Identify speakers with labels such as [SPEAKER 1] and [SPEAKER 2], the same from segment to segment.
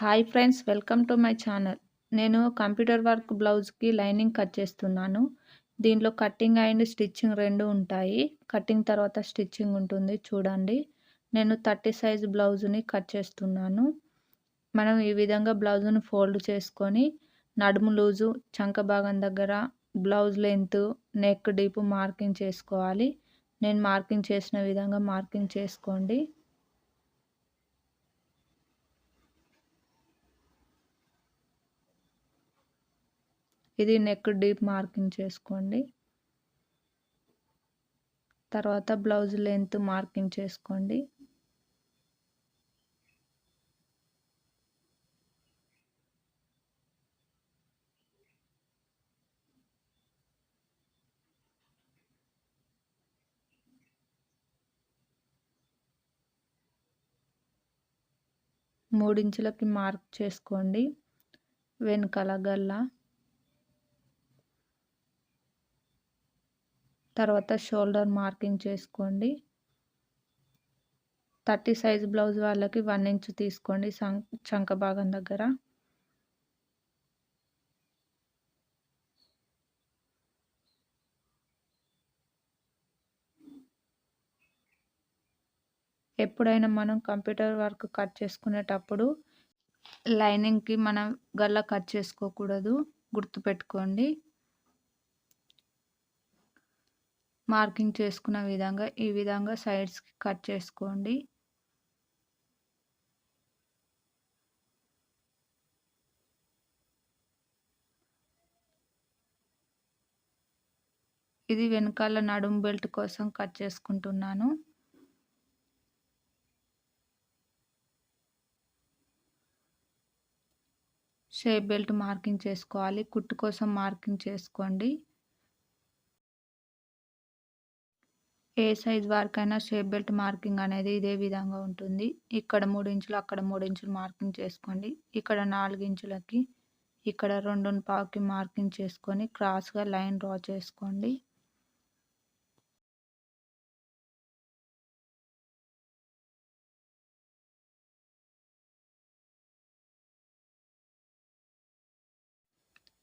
[SPEAKER 1] Hi friends welcome to my channel. నేను computer work బ్లౌజ్కి lining cut చేస్తున్నాను. దీనిలో కటింగ్ అండ్ స్టిచ్చింగ్ రెండు ఉంటాయి. కటింగ్ తర్వాత స్టిచ్చింగ్ ఉంటుంది చూడండి. నేను థర్టీ సైజ్ బ్లౌజ్ని కట్ చేస్తున్నాను. మనం ఈ విధంగా బ్లౌజ్ను ఫోల్డ్ చేసుకొని నడుము లూజు చంక భాగం దగ్గర blouse length neck deep marking చేసుకోవాలి. నేను మార్కింగ్ చేసిన విధంగా మార్కింగ్ చేసుకోండి. ఇది నెక్ డీప్ మార్కింగ్ చేసుకోండి. తర్వాత బ్లౌజ్ లెంత్ మార్కింగ్ చేసుకోండి. మూడించులకి మార్క్ చేసుకోండి. వెనకాల గల్లా తర్వాత షోల్డర్ మార్కింగ్ చేసుకోండి. థర్టీ సైజ్ బ్లౌజ్ వాళ్ళకి వన్ ఇంచ్ తీసుకోండి చంక భాగం దగ్గర. ఎప్పుడైనా మనం కంప్యూటర్ వర్క్ కట్ చేసుకునేటప్పుడు లైనింగ్కి మనం గల్ల కట్ చేసుకోకూడదు. గుర్తుపెట్టుకోండి. మార్కింగ్ చేసుకున్న విధంగా ఈ విధంగా సైడ్స్కి కట్ చేసుకోండి. ఇది వెనకాల నడుం బెల్ట్ కోసం కట్ చేసుకుంటున్నాను. షేప్ బెల్ట్ మార్కింగ్ చేసుకోవాలి. కుట్టు కోసం మార్కింగ్ చేసుకోండి. ఏ సైజ్ వరకైనా షేప్ బెల్ట్ మార్కింగ్ అనేది ఇదే విధంగా ఉంటుంది. ఇక్కడ మూడు ఇంచులు అక్కడ మూడు ఇంచులు మార్కింగ్ చేసుకోండి. ఇక్కడ నాలుగు ఇంచులకి ఇక్కడ రెండు పావుకి మార్కింగ్ చేసుకొని క్రాస్గా లైన్ డ్రా చేసుకోండి.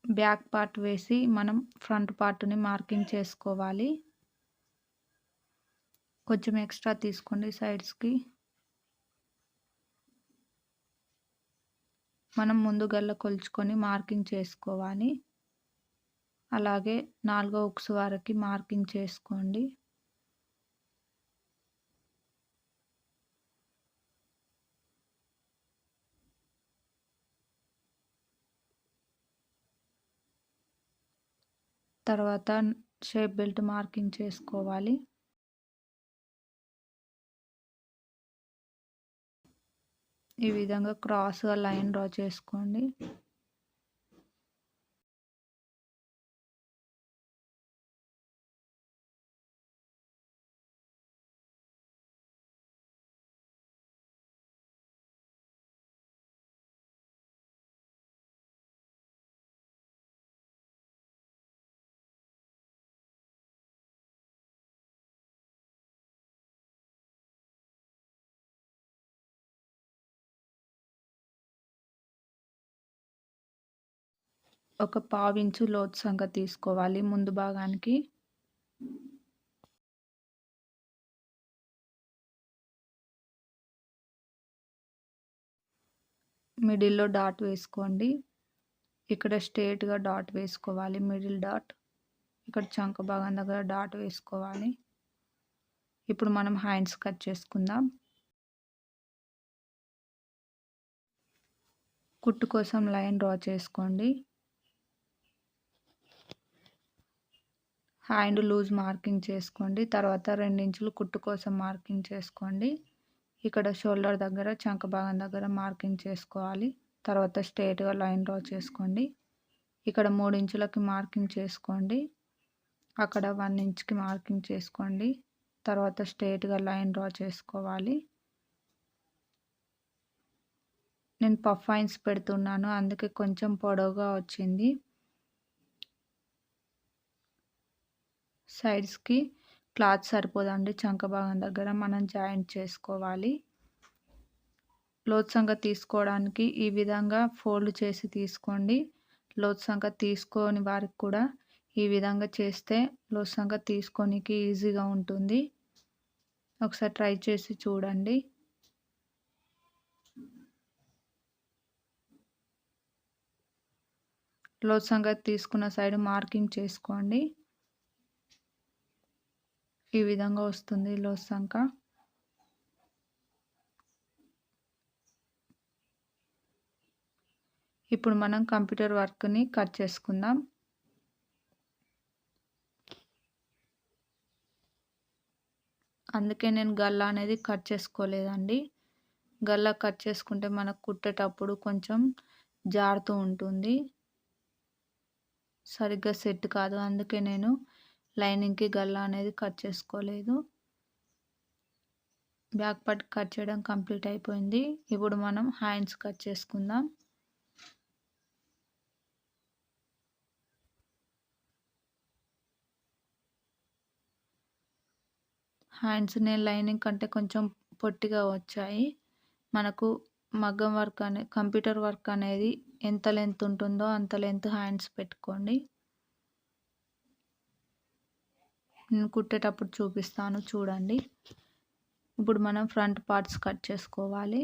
[SPEAKER 1] బ్యాక్ పార్ట్ వేసి మనం ఫ్రంట్ పార్ట్ని మార్కింగ్ చేసుకోవాలి. కొంచెం ఎక్స్ట్రా తీసుకోండి సైడ్స్కి. మనం ముందు గల్ల కొలుచుకొని మార్కింగ్ చేసుకోవాలి. అలాగే నాలుగో ఉక్స్ వరకు మార్కింగ్ చేసుకోండి. తర్వాత షేప్ బెల్ట్ మార్కింగ్ చేసుకోవాలి. ఈ విధంగా క్రాస్గా లైన్ డ్రా చేసుకోండి. ఒక పావించు లోతు సంగ తీసుకోవాలి ముందు భాగానికి. మిడిల్లో డాట్ వేసుకోండి. ఇక్కడ స్ట్రేట్గా డాట్ వేసుకోవాలి. Middle dot. ఇక్కడ చంక భాగం దగ్గర డాట్ వేసుకోవాలి. ఇప్పుడు మనం హ్యాండ్స్ కట్ చేసుకుందాం. కుట్టు కోసం లైన్ డ్రా చేసుకోండి. హ్యాండ్ లూజ్ మార్కింగ్ చేసుకోండి. తర్వాత రెండించులు కుట్టు కోసం మార్కింగ్ చేసుకోండి. ఇక్కడ షోల్డర్ దగ్గర చంక భాగం దగ్గర మార్కింగ్ చేసుకోవాలి. తర్వాత స్ట్రేట్గా లైన్ డ్రా చేసుకోండి. ఇక్కడ మూడు ఇంచులకి మార్కింగ్ చేసుకోండి. అక్కడ వన్ ఇంచ్కి మార్కింగ్ చేసుకోండి. తర్వాత స్ట్రేట్గా లైన్ డ్రా చేసుకోవాలి. నేను పఫ్ ఐన్స్ పెడుతున్నాను. అందుకే కొంచెం పొడవుగా వచ్చింది. సైడ్స్కి క్లాత్ సరిపోదండి చంక భాగం దగ్గర. మనం జాయింట్ చేసుకోవాలి. లోత్సంగ తీసుకోవడానికి ఈ విధంగా ఫోల్డ్ చేసి తీసుకోండి. లోత్సంగ తీసుకోని వారికి కూడా ఈ విధంగా చేస్తే లోత్సంగ తీసుకోనికి ఈజీగా ఉంటుంది. ఒకసారి ట్రై చేసి చూడండి. లోత్సంగ తీసుకున్న సైడ్ మార్కింగ్ చేసుకోండి. ఈ విధంగా వస్తుంది లోత్సంక ఇప్పుడు మనం కంప్యూటర్ వర్క్ని కట్ చేసుకుందాం. అందుకే నేను గల్లా అనేది కట్ చేసుకోలేదండి. గల్లా కట్ చేసుకుంటే మనకు కుట్టేటప్పుడు కొంచెం జారుతూ ఉంటుంది. సరిగ్గా సెట్ కాదు. అందుకే నేను లైనింగ్కి గల్లా అనేది కట్ చేసుకోలేదు. బ్యాక్ పార్ట్ కట్ చేయడం కంప్లీట్ అయిపోయింది. ఇప్పుడు మనం హ్యాండ్స్ కట్ చేసుకుందాం. హ్యాండ్స్ నేను లైనింగ్ కంటే కొంచెం పొట్టిగా వచ్చాయి. మనకు మగ్గం వర్క్ అనే కంప్యూటర్ వర్క్ అనేది ఎంత లెంత్ ఉంటుందో అంత లెంత్ హ్యాండ్స్ పెట్టుకోండి. నేను కుట్టేటప్పుడు చూపిస్తాను చూడండి. ఇప్పుడు మనం ఫ్రంట్ పార్ట్స్ కట్ చేసుకోవాలి.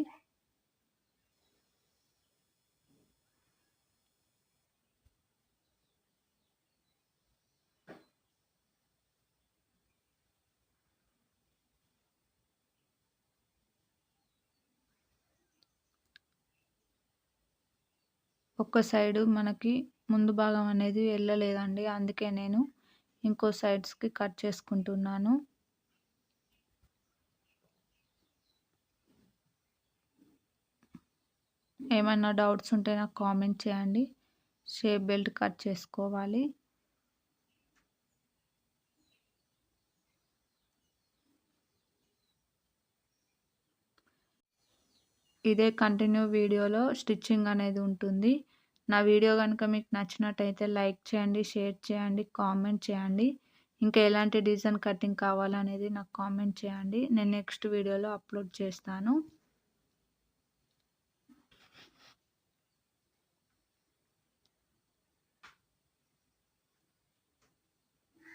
[SPEAKER 1] ఒక్క సైడు మనకి ముందు భాగం అనేది వెళ్ళలేదండి. అందుకే నేను ఇంకో సైడ్స్కి కట్ చేసుకుంటున్నాను. ఏమైనా డౌట్స్ ఉంటే నాకు కామెంట్ చేయండి. షేప్ బెల్ట్ కట్ చేసుకోవాలి. ఇదే కంటిన్యూ వీడియోలో స్టిచ్చింగ్ అనేది ఉంటుంది. నా వీడియో కనుక మీకు నచ్చినట్టయితే లైక్ చేయండి షేర్ చేయండి కామెంట్ చేయండి. ఇంకా ఎలాంటి డిజైన్ కటింగ్ కావాలనేది నాకు కామెంట్ చేయండి. నేను నెక్స్ట్ వీడియోలో అప్లోడ్ చేస్తాను.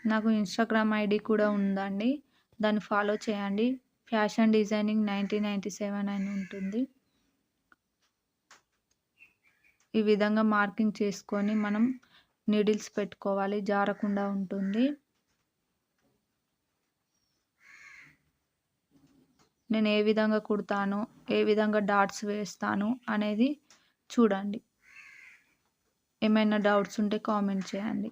[SPEAKER 1] నాకు ఇన్స్టాగ్రామ్ ఐడి కూడా ఉందండి. దాన్ని ఫాలో చేయండి. Fashion designing nineteen ninety seven అని ఉంటుంది. ఈ విధంగా మార్కింగ్ చేసుకొని మనం నీడిల్స్ పెట్టుకోవాలి. జారకుండా ఉంటుంది. నేను ఏ విధంగా కుడతాను ఏ విధంగా డాట్స్ వేస్తాను అనేది చూడండి. ఏమైనా డౌట్స్ ఉంటే కామెంట్ చేయండి.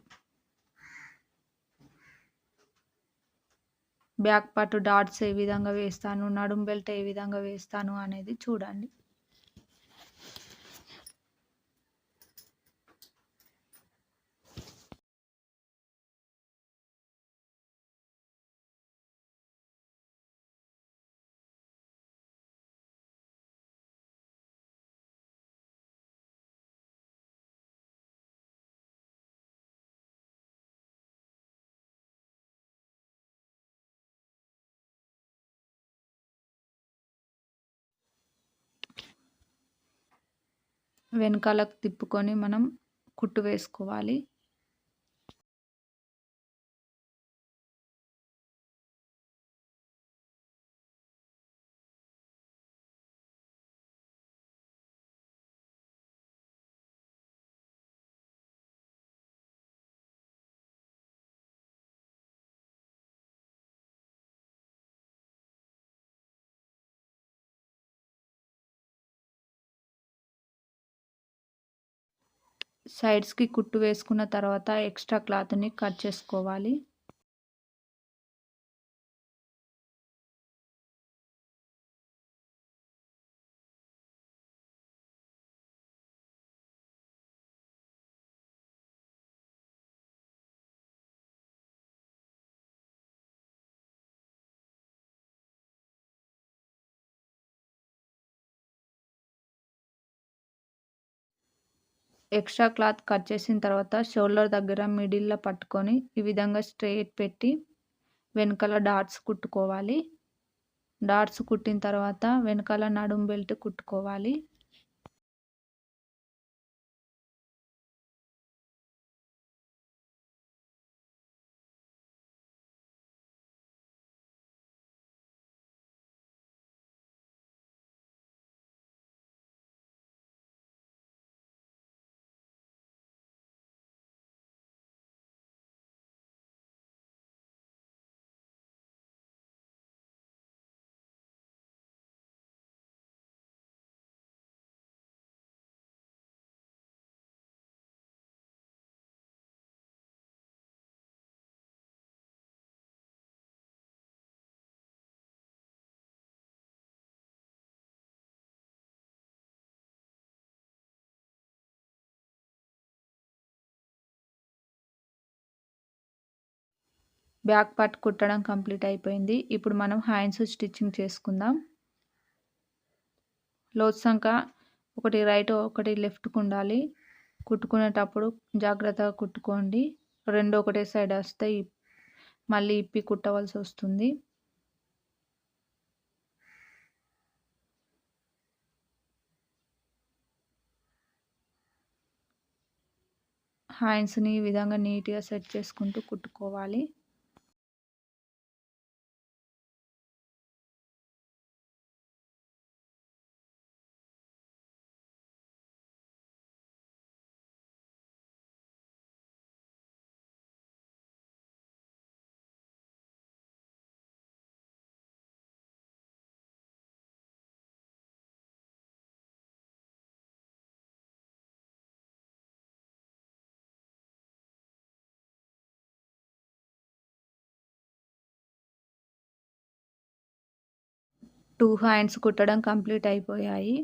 [SPEAKER 1] బ్యాక్ పార్ట్ డాట్స్ ఏ విధంగా వేస్తాను నడుం బెల్ట్ ఏ విధంగా వేస్తాను అనేది చూడండి. వెనకాలకు తిప్పుకొని మనం కుట్టు వేసుకోవాలి. సైడ్స్కి కుట్టు వేసుకున్న తర్వాత ఎక్స్ట్రా క్లాత్ని కట్ చేసుకోవాలి. ఎక్స్ట్రా క్లాత్ కట్ చేసిన తర్వాత షోల్డర్ దగ్గర మిడిల్లో పట్టుకొని ఈ విధంగా స్ట్రైట్ పెట్టి వెనకాల డాట్స్ కుట్టుకోవాలి. డాట్స్ కుట్టిన తర్వాత వెనకాల నడుం బెల్ట్ కుట్టుకోవాలి. బ్యాక్ పార్ట్ కుట్టడం కంప్లీట్ అయిపోయింది. ఇప్పుడు మనం హ్యాండ్స్ స్టిచ్చింగ్ చేసుకుందాం. లోత్ సంఖ ఒకటి రైట్ ఒకటి లెఫ్ట్కి ఉండాలి కుట్టుకునేటప్పుడు జాగ్రత్తగా కుట్టుకోండి. రెండు ఒకటే సైడ్ వస్తే మళ్ళీ ఇప్పి కుట్టవలసి వస్తుంది. హ్యాండ్స్ని ఈ విధంగా నీట్గా సెట్ చేసుకుంటూ కుట్టుకోవాలి. టూ హ్యాండ్స్ కుట్టడం కంప్లీట్ అయిపోయాయి.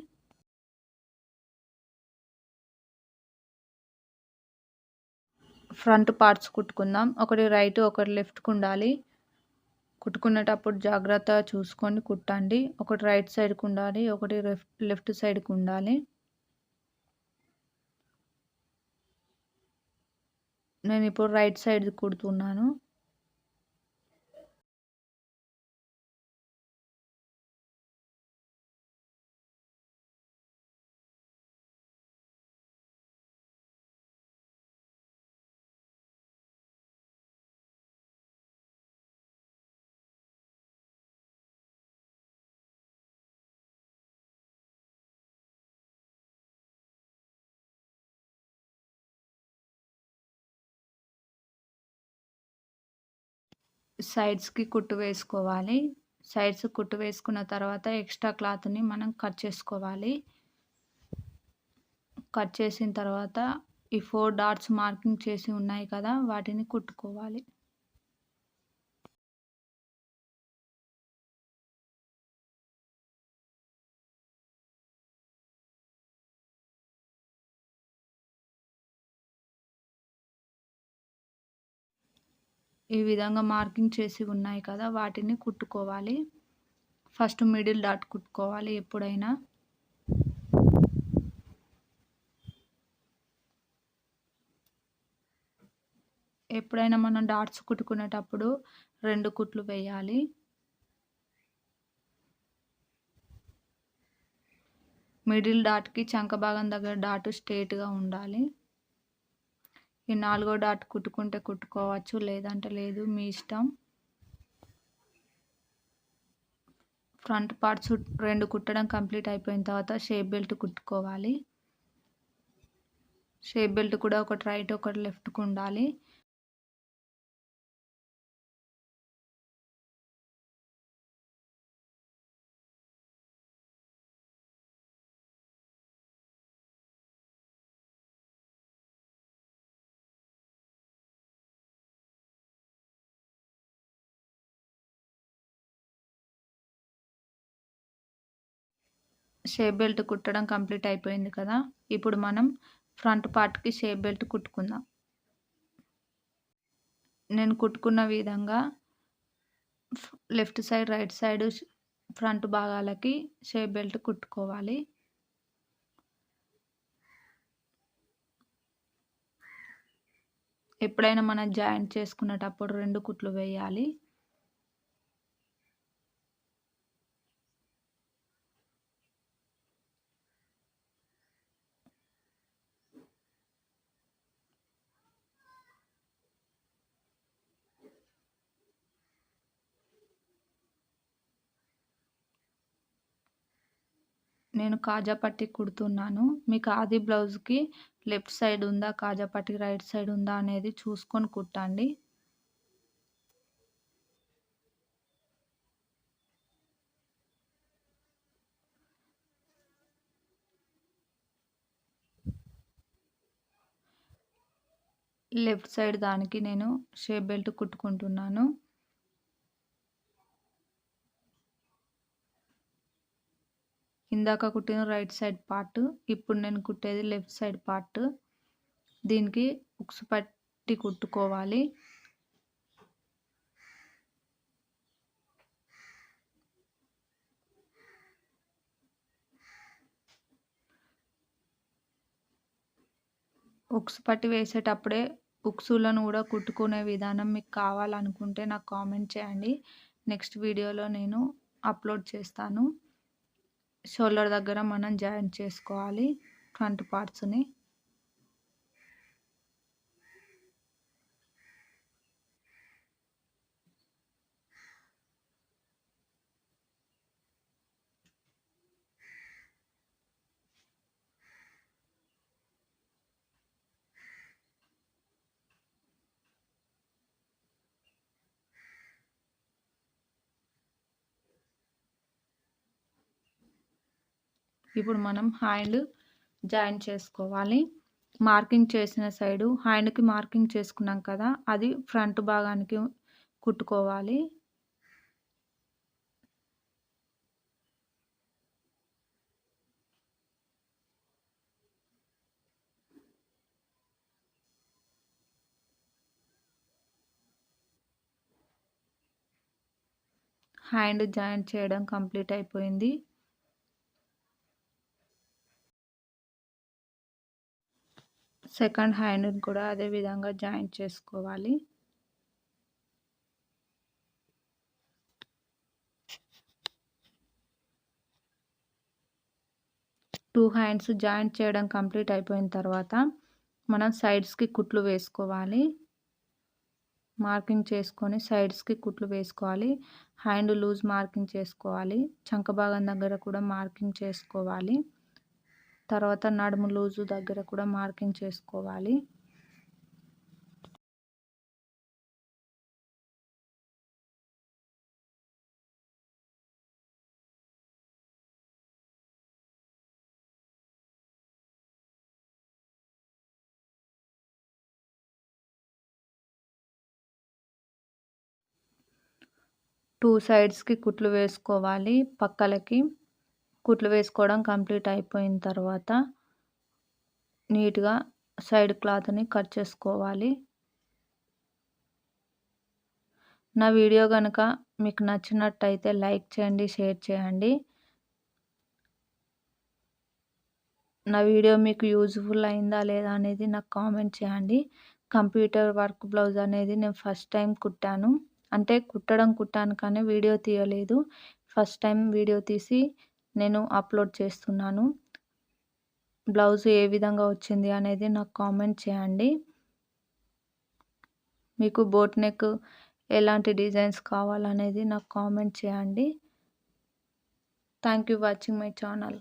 [SPEAKER 1] ఫ్రంట్ పార్ట్స్ కుట్టుకుందాం. ఒకటి రైట్ ఒకటి లెఫ్ట్కి ఉండాలి కుట్టుకునేటప్పుడు జాగ్రత్తగా చూసుకొని కుట్టండి. ఒకటి రైట్ సైడ్కి ఉండాలి ఒకటి లెఫ్ట్ సైడ్కి ఉండాలి నేను ఇప్పుడు రైట్ సైడ్ కుడుతున్నాను. సైడ్స్కి కుట్టు వేసుకోవాలి. సైడ్స్ కుట్టు వేసుకున్న తర్వాత ఎక్స్ట్రా క్లాత్ని మనం కట్ చేసుకోవాలి. కట్ చేసిన తర్వాత ఈ ఫోర్ డాట్స్ మార్కింగ్ చేసి ఉన్నాయి కదా వాటిని కుట్టుకోవాలి. ఈ విధంగా మార్కింగ్ చేసి ఉన్నాయి కదా వాటిని కుట్టుకోవాలి. ఫస్ట్ మిడిల్ డాట్ కుట్టుకోవాలి ఎప్పుడైనా. ఎప్పుడైనా మనం డాట్స్ కుట్టుకునేటప్పుడు రెండు కుట్లు వేయాలి. మిడిల్ డాట్కి చంక భాగం దగ్గర డాట్ స్ట్రేట్గా ఉండాలి. ఈ నాలుగో డాట్ కుట్టుకుంటే కుట్టుకోవచ్చు లేదంటే లేదు మీ ఇష్టం. ఫ్రంట్ పార్ట్స్ రెండు కుట్టడం కంప్లీట్ అయిపోయిన తర్వాత షేప్ బెల్ట్ కుట్టుకోవాలి. షేప్ బెల్ట్ కూడా ఒకటి రైట్ ఒకటి లెఫ్ట్కి ఉండాలి. షేప్ బెల్ట్ కుట్టడం కంప్లీట్ అయిపోయింది కదా. ఇప్పుడు మనం ఫ్రంట్ పార్ట్కి షేప్ బెల్ట్ కుట్టుకుందాం. నేను కుట్టుకున్న విధంగా left side right side front భాగాలకి shape belt కుట్టుకోవాలి. ఎప్పుడైనా మనం జాయింట్ చేసుకునేటప్పుడు రెండు కుట్లు వేయాలి. నేను కాజా పట్టి కుడుతున్నాను. మీకు ఆది బ్లౌజ్కి లెఫ్ట్ సైడ్ ఉందా కాజా పట్టి రైట్ సైడ్ ఉందా అనేది చూసుకొని కుట్టండి. లెఫ్ట్ సైడ్ దానికి నేను షేప్ బెల్ట్ కుట్టుకుంటున్నాను. ఇందాక కుట్టిన రైట్ సైడ్ పార్ట్ ఇప్పుడు నేను కుట్టేది లెఫ్ట్ సైడ్ పార్ట్. దీనికి ఉక్స్ పట్టి కుట్టుకోవాలి. ఉక్స్ పట్టి వేసేటప్పుడే ఉక్సులను కూడా కుట్టుకునే విధానం మీకు కావాలనుకుంటే నాకు కామెంట్ చేయండి. నెక్స్ట్ వీడియోలో నేను అప్లోడ్ చేస్తాను. షోల్డర్ దగ్గర మనం జాయింట్ చేసుకోవాలి ఫ్రంట్ పార్ట్స్ని. ఇప్పుడు మనం హ్యాండ్ జాయిన్ చేసుకోవాలి. మార్కింగ్ చేసిన సైడు హ్యాండ్కి మార్కింగ్ చేసుకున్నాం కదా అది ఫ్రంట్ భాగానికి కుట్టుకోవాలి. హ్యాండ్ జాయింట్ చేయడం కంప్లీట్ అయిపోయింది. సెకండ్ హ్యాండ్ని కూడా అదే విధంగా జాయింట్ చేసుకోవాలి. టూ హ్యాండ్స్ జాయింట్ చేయడం కంప్లీట్ అయిపోయిన తర్వాత మనం సైడ్స్కి కుట్లు వేసుకోవాలి. మార్కింగ్ చేసుకొని సైడ్స్కి కుట్లు వేసుకోవాలి. హ్యాండ్ లూజ్ మార్కింగ్ చేసుకోవాలి. చంక భాగం దగ్గర కూడా మార్కింగ్ చేసుకోవాలి. తర్వాత నడుము లూజు దగ్గర కూడా మార్కింగ్ చేసుకోవాలి. టూ సైడ్స్కి కుట్లు వేసుకోవాలి పక్కలకి. కుట్లు వేసుకోవడం కంప్లీట్ అయిపోయిన తర్వాత నీట్గా సైడ్ క్లాత్ని కట్ చేసుకోవాలి. నా వీడియో కనుక మీకు నచ్చినట్టయితే లైక్ చేయండి షేర్ చేయండి. నా వీడియో మీకు యూజ్ఫుల్ అయిందా లేదా అనేది నాకు కామెంట్ చేయండి. కంప్యూటర్ వర్క్ బ్లౌజ్ అనేది నేను ఫస్ట్ టైం కుట్టాను. అంటే కుట్టడం కుట్టాను కానీ వీడియో తీయలేదు. ఫస్ట్ టైం వీడియో తీసి నేను అప్లోడ్ చేస్తున్నాను. బ్లౌజ్ ఏ విధంగా వచ్చింది అనేది నాకు కామెంట్ చేయండి. మీకు బోట్ నెక్ ఎలాంటి డిజైన్స్ కావాలనేది నాకు కామెంట్ చేయండి. Thank you watching my channel